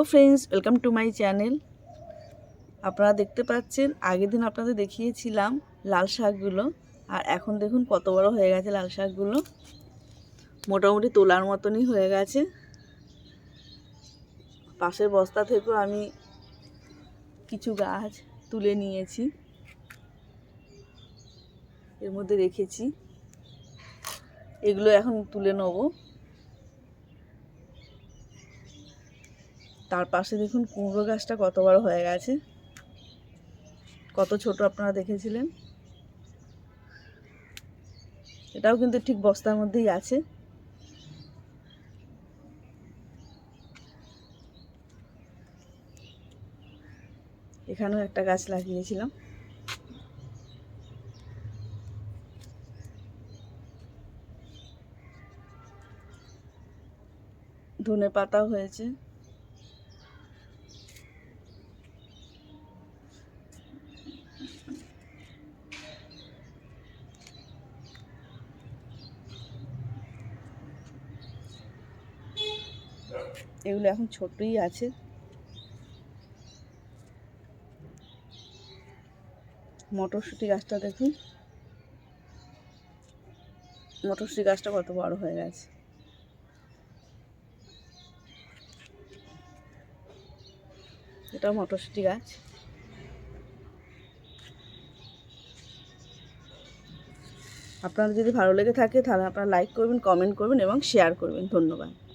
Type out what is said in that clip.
Hello friends, welcome to my channel. আপনারা দেখতে পাচ্ছেন, আগের দিন আপনাদের দেখিয়েছিলাম লাল শাকগুলো। আর এখন দেখুন কত বড় হয়ে গেছে লাল শাকগুলো। মোটামুটি তোলার মতনই হয়ে গেছে। পাশের বস্তা থেকেও আমি কিছু গাছ তুলে নিয়েছি। এর মধ্যে রেখেছি। এগুলো এখন তুলে নেব। তার পাশে দেখুন কুমড়ো গাছটা কত বড় হয়ে গেছে। কত ছোট আপনারা দেখেছিলেন? এটাও কিন্তু ঠিক বস্তার মধ্যেই আছে। এখানেও একটা গাছ লাগিয়েছিলাম। ধনে পাতাও হয়েছে। এগুলো এখন ছোটই আছে। মটরশুঁটি গাছটা দেখুন। মটরশুঁটি গাছটা কত বড় হয়ে গেছে। এটা মটরশুঁটি গাছ। আপনার যদি ভালো লেগে থাকে তাহলে আপনারা লাইক করবেন কমেন্ট করবেন এবং শেয়ার করবেন। ধন্যবাদ।